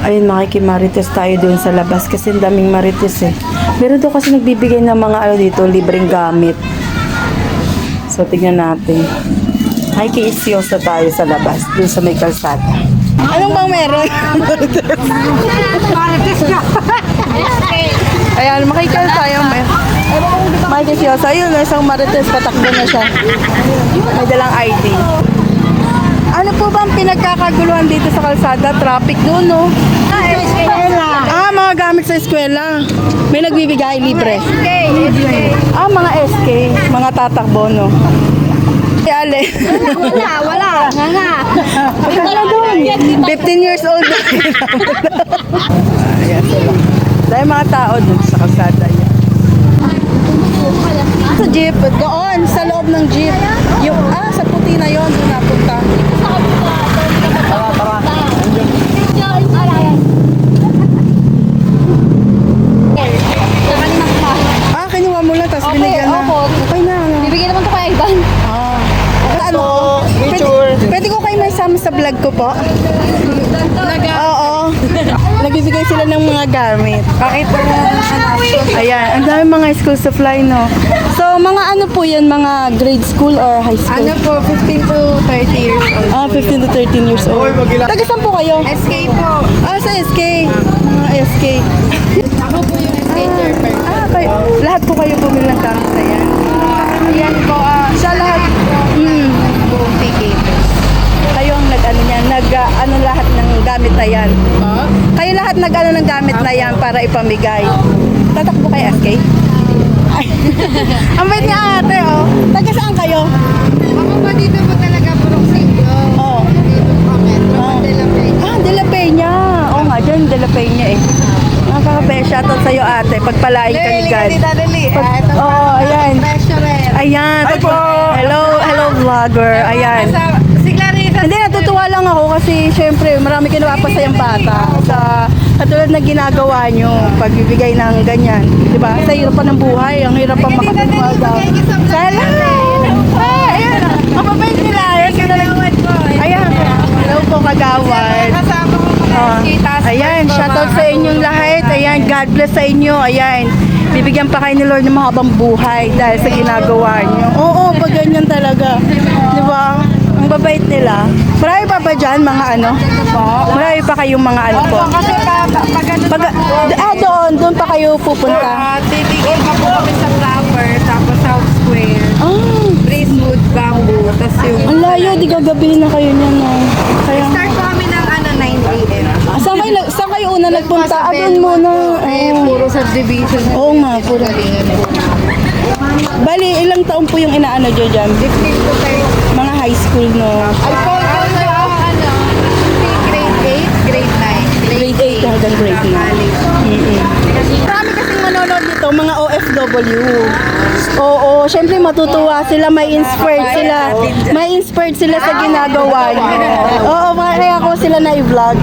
Ayun, makikimarites tayo doon sa labas kasi daming marites eh. Meron doon kasi nagbibigay ng mga ano dito, libreng gamit. So, tignan natin. Makikisyosa tayo sa labas, doon sa may kalsada. Anong bang meron? Ayan, makikal tayo. May, makikisyosa. Ayun, isang marites, patakbo na siya. May dalang ID. Ano po ba ang pinagkakaguluhan dito sa kalsada? Traffic doon, no? Ah, mga gamit sa eskwela. May nagbibigay libre. Ah, mga SK. Mga tatakbo, no? Si Ale. Wala, wala. Nga nga. Wala doon. 15 years old. Ayan sila. Dahil mga tao doon sa kalsada. Yan. Sa jeep, doon, sa loob ng jeep. Yung, ah, sa puti na yon doon napunta. Ah, kinuha mo lang, tapos Okay, binigyan na. opo. Okay na. ano. Bibigyan naman ko kay Ivan. Ah. Ano? Pwede, pwede ko kayo may sama sa vlog ko po? Oo. Nagbibigay sila ng mga gamit. Bakit? Ayan, ang dami mga school supply, no? So, mga ano po yan? Mga grade school or high school? Ano po, 15 to 30 years old. Ah, 15 to 13 years old. Taga saan po kayo? SK po. Ah, sa SK. Mga SK. Ako po yung SK chairperson. Ah, kayo, lahat po kayo bumili ng gamit na? Yan po, ah, Sa lahat. Mm. buong ticket. Kayo ang nag-ano niyan, nag ah, ano lahat ng gamit yan. Kayo lahat nag-ano ng gamit na yan para ipamigay. Tatakbo kay SK? Ay. ang bait niya ate, oh. Taga saan kayo? Ako po dito po talaga purong. Oo. Dito po, Metro Oh. Manila Bay. Ah, De La Peña. Oo nga, dyan De La Peña eh. Nakakape, shoutout sa'yo ate. Pagpalain ka ni God. Dali. Ah, ito Oo, po, ayan. Ayan. Hi po. Hello, hello vlogger. Ayan. Hindi, natutuwa lang ako kasi syempre marami kayo napapasayang bata sa katulad ng ginagawa nyo, pagbibigay ng ganyan. Di ba? Sa hirap pa ng buhay, ang hirap pa makapagpagaw. Salamat! Ah, ayan. Ang mabait nila. Ayan, sila lang. Ayan. Hello po, kagawad. Kasama ko mga Ah, SK task ayan, shoutout mga sa inyong lahat. Ayan, God bless sa inyo. Ayan. Bibigyan pa kayo ni Lord ng mahabang buhay dahil sa ginagawa nyo. Oo, pag ganyan talaga. Di ba? Babait nila. Marami pa ba dyan, mga ano? Marami pa kayong mga ano po? Kasi pa, pa, pag ano Pag, ah, doon, doon pa kayo pupunta. Ah, titigil pa po kami sa Flower, tapos South Square, Ah, Breezewood, Bamboo, tapos yung... ang layo, di gagabihin na kayo niyan. No? Kaya, Start po kami ng ano, 9 a.m. ah, saan kayo, saan kayo una nagpunta? Ah, doon muna. Eh, Oh. puro subdivision. Oo nga, puro. Bali, ilang taon po yung inaano dyan? 15 to 30. High school, no? Ay, po, ano, ano, grade 8, grade 9. Grade 8 hanggang grade 9. College. Marami kasing manonood dito, mga OFW. Oo, syempre matutuwa sila, may inspired sila. May inspired sila sa ginagawa niyo. Oo, kaya ko sila na i-vlog.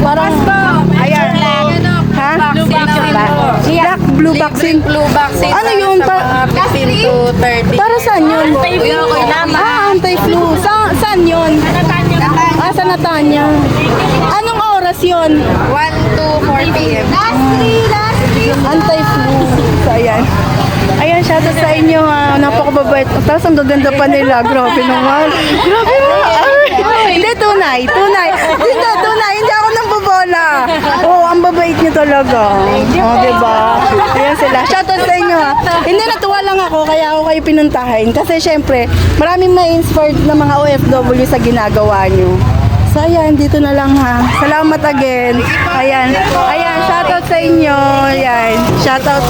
Parang, Ayan. ha? Black blue vaccine. Blue vaccine. Ano para yun? 15 to 30. Para saan yun? Anti-flu. Ah, anti-flu. Sa, saan yun? Ah, sa Natanya. Anong oras yun? 1 to 4 p.m. Anti-flu. So, ayan. Ayan, shoutout sa inyo ha. Napakababait. Tapos ang gaganda pa nila. Grabe naman. Grabe. Ay, hindi, tunay. Tunay. Hindi, tunay. Hindi ako nang bobola. Oo, oh, ang babait niyo talaga. Oh, diba? Ayan sila. Shoutout sa inyo ha. Hindi, natuwa lang ako kaya ako kayo pinuntahin. Kasi syempre, maraming ma-inspired na mga OFW sa ginagawa niyo. So ayan, dito na lang ha. Salamat again. Ayan. Ayan, shoutout sa inyo. Ayan. Shoutout